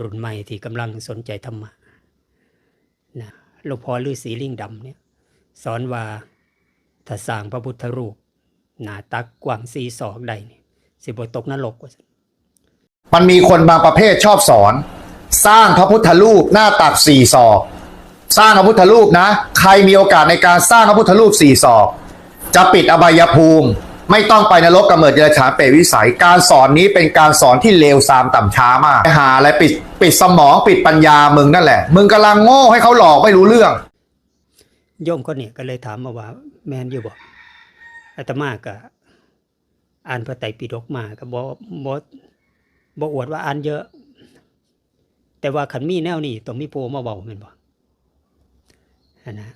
รุ่นใหม่ที่กำลังสนใจธรรมะนะหลวงพ่อฤาษีลิงดำเนี่ยสอนว่าถ้าสร้างพระพุทธรูป หนาตักกว้างสีศอกใดนี่สิบตกนรกว่ามันมีคนบางประเภทชอบสอน สร้างพระพุทธรูปหน้าตักสี่ศอก สร้างพระพุทธรูปนะ ใครมีโอกาสในการสร้างพระพุทธรูปสี่ศอก จะปิดอบายภูมิ ไม่ต้องไปนรกกำเนิดเดรัจฉานเปรตวิสัย การสอนนี้เป็นการสอนที่เลวทรามต่ำช้ามากหาอะไรปิดปิดสมองปิดปัญญามึงนั่นแหละ มึงกำลังโง่ให้เขาหลอกไม่รู้เรื่อง โยมคนเนี่ยก็เลยถามมาว่า แมนอยู่บ่อาตมาก็อ่านพระไตรปิฎกมาก็บ่บ่บ่อวดว่าอ่านเยอะ แต่ว่าขันมีแนวนี้ต้องมีโพมาเว้าแม่นบอันนะ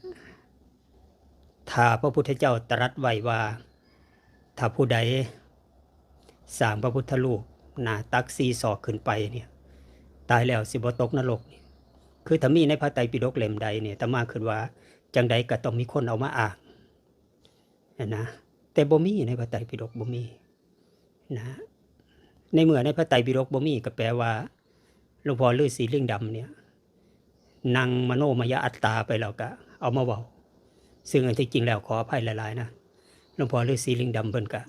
ถ้าพระพุทธเจ้าตรัสไว้ว่า ถ้าผู้ใดสร้างพระพุทธรูปหนาตักสีศอกขึ้นไปเนี่ยตายแล้วสิบตกนรกนี่คือถ้ามีในพระไตรปิฎกเล่มใดเนี่ยตมาคิดว่าจังใดก็ต้องมีคนเอามาอ่านนะแต่บ่มีในพระไตรปิฎกบ่มีนะในเมื่อในพระไตรปิฎกบ่มีก็แปลว่าหลวงพ่อฤาษีลิงดำเนี่ยนั่งมโนมยอัตตาไปแล้วก็เอามาเว้าซึ่งอันที่จริงแล้วขออภัยหลายๆนะ หลวงพ่อฤาษีลิงดำเพิ่นก็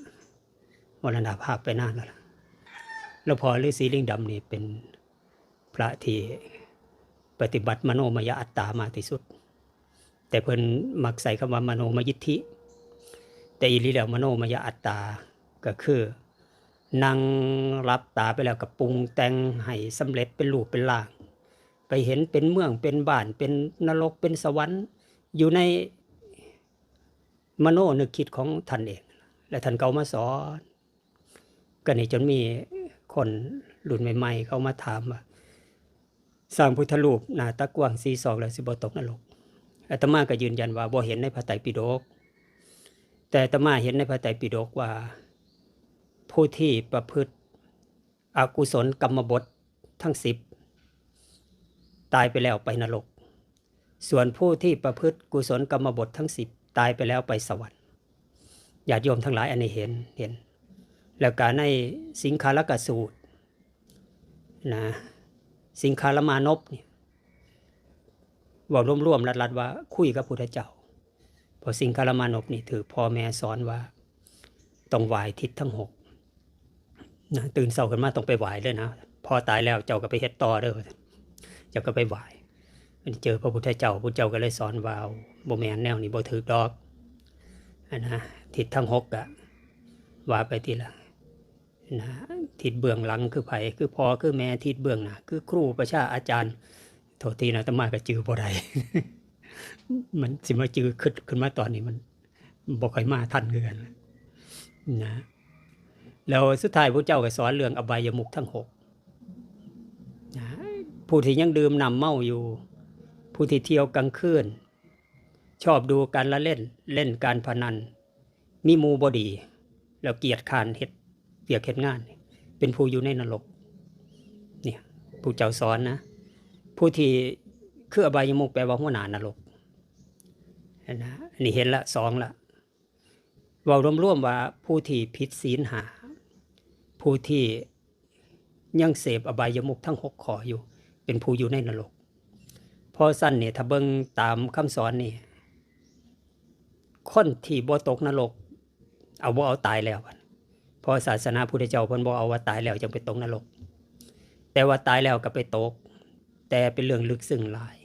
มรณภาพไปนานแล้วหลวงพ่อฤาษีลิงดำนี่เป็นพระที่ปฏิบัติมโนมยอัตตามาที่สุด แต่เพิ่นมักใส่คำว่ามโนมยิทธิ แต่อีหลีแล้วมโนมยอัตตาก็คือนั่งรับตาไปแล้วกับปรุงแต่งให้สำเร็จเป็นรูปเป็นร่าง ไปเห็นเป็นเมืองเป็นบ้านเป็นนรกเป็นสวรรค์ อยู่ใน มโนนึกคิดของท่านเอง และท่านเก่ามาสอนก็นี่จนมีคนรุ่นใหม่ ๆ เขามาถามว่าสร้างพุทธรูปหน้าตะกว้างสีศอกแล้วสิบตกนรกอาตมาก็ยืนยันว่าบ่เห็นในพระไตรปิฎกแต่อาตมาเห็นในพระไตรปิฎกว่า ผู้ที่ประพฤติอกุศลกรรมบททั้งสิบตายไปแล้วไปนรก ส่วนผู้ที่ประพฤติกุศลกรรมบททั้งสิบ ตายไปแล้วไปสวรรค์ญาติโยมทั้งหลายอันนี้เห็นเห็น แล้วการในสิงคาลกสูตรนะสิงคาลมานพเนี่ยบอกร่วมๆรัดๆว่า คุยกับพุทธเจ้าพอสิงคารมานพนี่ถือพ่อแม่สอนว่าต้องไหวทิศทั้งหกนะตื่นเช้าขึ้นมาต้องไปไหวเลยนะพอตายแล้วเจ้าก็ไปเฮ็ดต่อเด้อเจ้าก็ไปไหวเจอพระพุทธเจ้าพระพุทธเจ้าก็เลยสอนว่า บ่แมนแนวนี้บ่ถือดอกอันนะทิศทั้งหกอะว่าไปทีละนะทิศเบื้องหลังคือไผคือพ่อคือแม่ทิศเบื้องหน้าคือครูประชาอาจารย์ โทษทีนะตมาก็จือบ่ได้มันสิมาจือขึ้นขึ้นมาตอนนี้มันบ่ค่อยมาทันคือกันนะแล้วสุดท้ายพระเจ้าก็สอนเรื่องอบายมุขทั้งหกนะผู้ที่ยังดื่มนำเมาอยู่ ผู้ที่เที่ยวกลางคืน ชอบดูการละเล่นเล่นการพนัน มีมูบดี แล้วเกียรติขานเฮ็ดเปียกเฮ็ดงาน เป็นผู้อยู่ในนรกเนี่ยผู้เจ้าสอนนะ ผู้ที่คืออบายมุกแปลว่าหัวหน้านรกนะนนี้เห็นละสองละเว่าร่วมๆว่าผู้ที่ผิดศีลหา ผู้ที่ยังเสพอบายมุกทั้งหกขออยู่ เป็นผู้อยู่ในนรกพอสั้นเนี่ยถ้าเบิ่งตามคำสอนนี่ คนที่บ่ตกนรก เอาบ่เอาตายแล้วพอศาสนาพุทธเจ้าเพิ่นบ่เอาว่าตายแล้วจึงไปตกนรก แต่ว่าตายแล้วก็ไปตก แต่เป็นเรื่องลึกซึ้งหลาย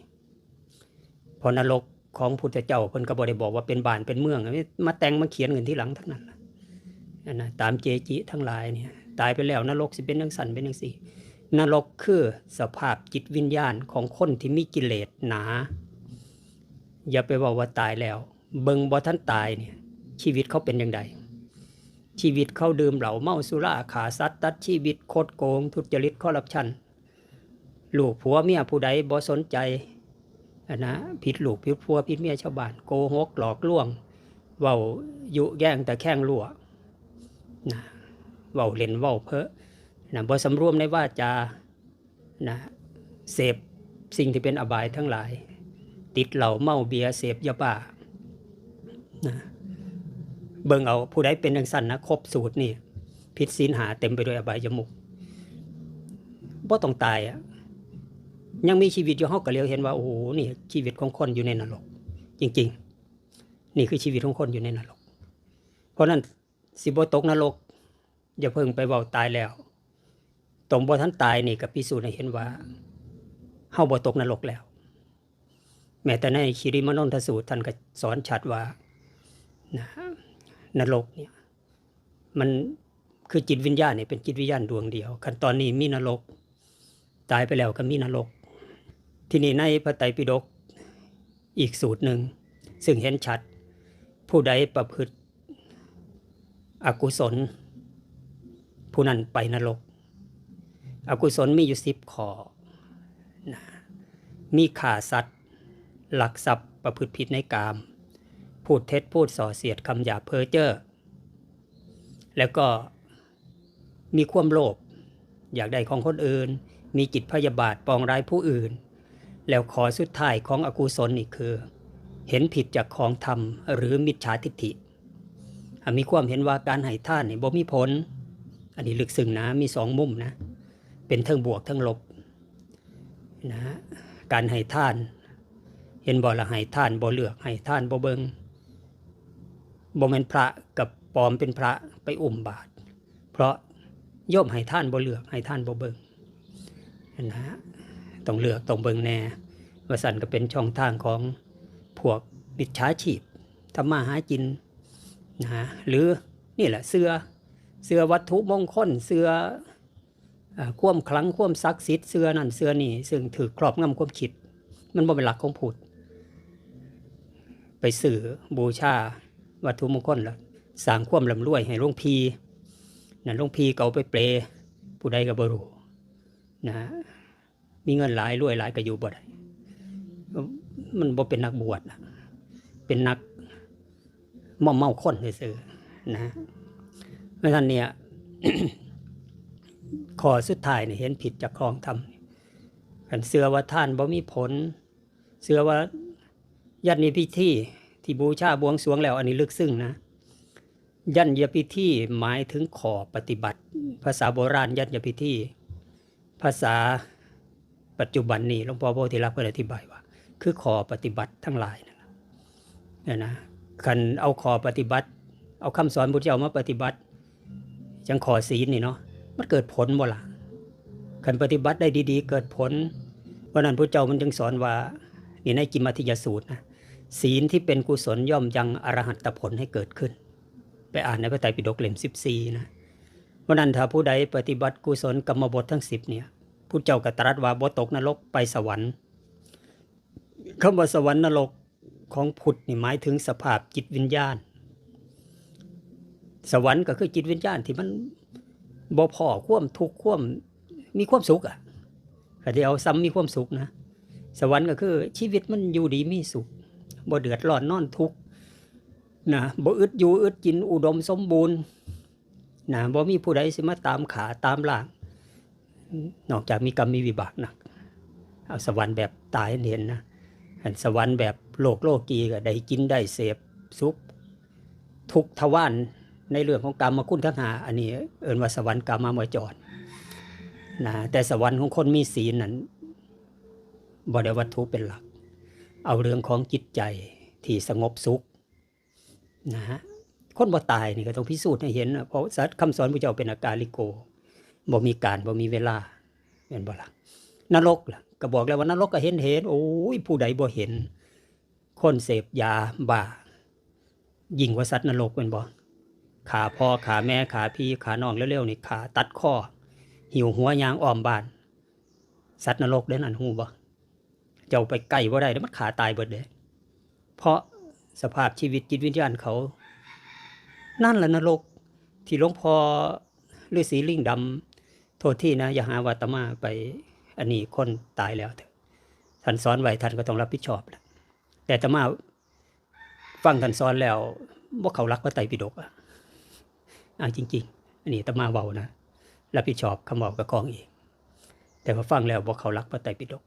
พอนรกของพุทธเจ้าเพิ่นก็บ่ได้บอกว่าเป็นบ้านเป็นเมืองมาแต่งมาเขียนกันที่หลังทั้งนั้นนนะตามเจจิทั้งหลายเนี่ยตายไปแล้วนรกสิเป็นจังสันเป็นจังซี่นรกคือสภาพจิตวิญญาณของคนที่มีกิเลสหนา อย่าไปบอกว่าตายแล้ว เบิงบ่ท่านตายเนี่ยชีวิตเขาเป็นยังไงชีวิตเขาดื่มเหล้าเมาสุราขาสัตว์ตัดชีวิตโคดโกง ทุจริตคอร์รัปชันลูกผัวเมียผู้ใดบ่สนใจนะผิดลูกผิดผัวผิดเมียชาวบ้านโกหกหลอกลวงเว้ายุแย่งแต่แข้งรั่วนะเว้าเล่นเว้าเพ้อนะบ่สำรวมในว่าจานะเสพสิ่งที่เป็นอบายทั้งหลาย ติดเหล้าเมาเบียเสพยาบ้า นะเบิ่งเอาผู้ใดเป็นดังสันนะครบสูตรนี่ผิดศีลหาเต็มไปด้วยอบายยมุกบ่ต้องตายอะยังมีชีวิตอยู่เฮาก็เลียวเห็นว่าโอ้โหนี่ชีวิตของคนอยู่ในนรก จริง ๆ นี่คือชีวิตของคนอยู่ในนรก เพราะนั้นสิบ่ตกนรก อย่าเพิ่งไปเว้าตายแล้วตรงบ่ทันตายนี่ก็พิสูจน์ให้เห็นว่าเฮาบ่ตกนรกแล้ว แม้แต่ในคิริมนนทสูตรท่านก็สอนชัดว่า นะนรกเนี่ยมันคือจิตวิญญาณเนี่ยเป็นจิตวิญญาณดวงเดียวขั้นตอนนี้มีนรก ตายไปแล้วก็มีนรก ที่นี่ในพระไตรปิฎกอีกสูตรหนึ่ง ซึ่งเห็นชัด ผู้ใดประพฤติอกุศล ผู้นั้นไปนรก อกุศลมีอยู่สิบข้อนะมีข่าสัตว์หลักทรัพย์ประพฤติผิดในกาม พูดเท็จพูดส่อเสียดคำหยาเพ้อเจ้อแล้วก็มีความโลภอยากได้ของคนอื่น มีจิตพยาบาทปองร้ายผู้อื่น แล้วขอสุดท้ายของอกุศลนี่คือ เห็นผิดจากของธรรมหรือมิจฉาทิฏฐิ มีความเห็นว่าการให้ท่านนี่บ่มีผล อันนี้ลึกซึ้งนะมีสองมุมนะ เป็นทั้งบวกทั้งลบนะการให้ท่าน เห็นบ่ละให้ท่านบ่เลือกให้ท่านบ่เบิง บ่แม่นพระกับปลอมเป็นพระไปอุ้มบาทเพราะโยมให้ท่านบ่เลือกให้ท่านบ่เบิงนะฮะต้องเลือกต้องเบิงแน่ว่าสันก็เป็นช่องทางของพวกมิจฉาชีพทำมาหากินนะฮะหรือนี่แหละเสือเสือวัตถุมงคลเสืออ่าควมคลังควมศักดิ์สิทธิ์เสือนั่นเสือนี่ซึ่งถือครอบงำความคิด มันบ่เป็นหลักของพุทธไปสื่อบูชา วัตถุมงคลล้วสร้างความลำรวยให้หลวงพีนั่นหลวงพีก็เอาไปเปรผู้ใดก็บ่รู้นะมีเงินหลายรวยหลายก็อยู่บ่ได้มันบ่เป็นนักบวชนะเป็นนักมอมเมาคนซื่อๆนะเพราะฉะนั้นเนี่ยขอสุดท้ายเนี่ยเห็นผิดจากครองธรรมขันเสือว่าท่านบ่มีผล เสือว่ายันในพิธี ที่บูชาบวงสวงแล้ว อันนี้ลึกซึ้งนะ ยันยพิธีหมายถึงขอปฏิบัติ ภาษาโบราณยันยพิธีภาษาปัจจุบันนี้หลวงพ่อโพธิลักษณ์เพิ่นอธิบายว่า คือขอปฏิบัติทั้งหลายนั่นะเนี่ยนะคันเอาขอปฏิบัติ เอาคำสอนพุทธเจ้ามาปฏิบัติ จังขอศีลนี่เนาะมันเกิดผลบ่ล่ะคันปฏิบัติได้ดีๆ เกิดผลวันนั้นพระเจ้ามันจึงสอนว่านี่ในกิมมัติยสูตรนะ ศีลที่เป็นกุศลย่อมยังอรหัตผลให้เกิดขึ้น ไปอ่านในพระไตรปิฎกเล่มสิบสี่นะวันนั้นถ้าผู้ใดปฏิบัติกุศลกรรมบททั้งสิบเนี่ยผู้เจ้ากตรัสว่าบ่ตกนรกไปสวรรค์คำว่าสวรรค์นรกของพุทธนี่หมายถึงสภาพจิตวิญญาณ สวรรค์ก็คือจิตวิญญาณที่มันบ่พอควมทุกข์ควมมีความสุขอะก็ที่เอาซ้ำมีความสุขนะ สวรรค์ก็คือชีวิตมันอยู่ดีมีสุข บ่เดือดร้อนนอนทุกข์นะบ่อึดอยู่อึดกินอุดมสมบูรณ์นะบ่มีผู้ใดสิมาตามขาตามหล่างนอกจากมีกรรมมีวิบากหนักเอาสวรรค์แบบตายเห็นนะอันสวรรค์แบบโลกโลกีก็ได้กินได้เสพสุขทุกทวารในเรื่องของกรรมาคุณทั้งหา อันนี้ เอินว่าสวรรค์กรรมมามจรนะแต่สวรรค์ของคนมีศีลนั้นบริวัตถุเป็นหลัก เอาเรื่องของจิตใจที่สงบสุขนะฮะคนบ่ตายนี่ก็ต้องพิสูจน์ให้เห็นนะเพราะสัตว์คำสอนพระเจ้าเป็นอาการลิโกบ่มีการบ่มีเวลาเห็นบ่ล่ะนรกล่ะก็บอกแล้วว่านรกก็เห็นเห็นโอ้ยผู้ใดบ่เห็น คนเสพยาบ้ายิ่งกว่าสัตว์นรกเป็นบ่ขาพ่อขาแม่ขาพี่ขาน้องเร็วๆนี่ขาตัดคอหิวหัวยางอ้อมบ้าน สัตว์นรกเด้นั่นฮู้บ่ เจ้าไปใกล้บ่ได้แล้วมันขาตายเบิดเลยเพราะสภาพชีวิตจิตวิญญาณเขา นั่นแหละนรก ที่หลวงพ่อฤาษีลิงดำโทษที่นะ อย่าหาว่าอาตมาไปอันนี้คนตายแล้วเถอะท่านสอนไว้ท่านก็ต้องรับผิดชอบแหละแต่ตมาฟังท่านสอนแล้วว่าเขารักพระไตรปิฎกอะอ่าจริง ๆ อันนี้ตมาเบานะรับผิดชอบคำบอกกับกองเองแต่พอฟังแล้วว่าเขารักพระไตรปิฎก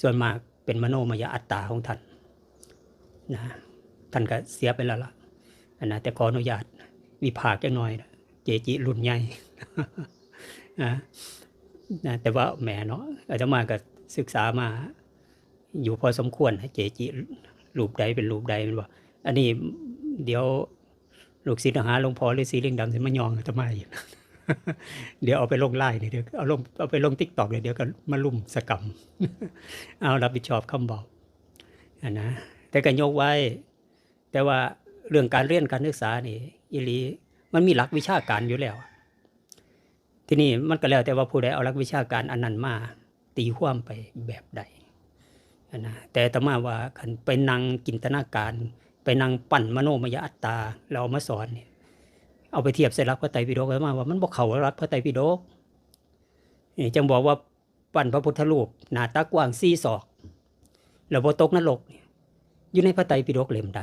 ส่วนมากเป็นมโนมยอัตตาของท่านนะท่านก็เสียไปแล้วล่ะนะแต่ขออนุญาตวิภาคจังหน่อยนะเจจิรุ่นใหญ่นะนะแต่ว่าแหมเนาะอาตมาก็ศึกษามา อยู่พอสมควรเจจิรูปใดเป็นรูปใดมันบอกอันนี้เดี๋ยวลูกศิษย์หาหลวงพ่อหรือสีเลียงดำจะมายองอาตมาอีก เดี๋ยวเอาไปลงไล่เนี่ยเดี๋ยวเอาลงเอาไปลงทิกตอกเดี๋ยวก็มาลุ่มสกรรมเอารับผิดชอบคำบอกอันนะแต่ก็ยกไว้ แต่ว่าเรื่องการเรียนการศึกษานี่อีหลีมันมีหลักวิชาการอยู่แล้ว ทีนี้มันก็แล้วแต่ว่าผู้ใดเอาหลักวิชาการอันนั้นมา ตีความไปแบบใดอันนะแต่ตมาว่าคันไปนั่งจินตนาการ ไปนั่งปั่นมโนมยอัตตา เราเอามาสอนเนี่ย เอาไปเทียบใส่หลักพระไตรปิฎกแล้วมาว่ามันบอกเขารักพระไตรปิฎกนี่จังบอกว่าปั้นพระพุทธรูปหน้าตากว้างซี่ศอก แล้วบ่ตกนรกอยู่ในพระไตรปิฎกเล่มใด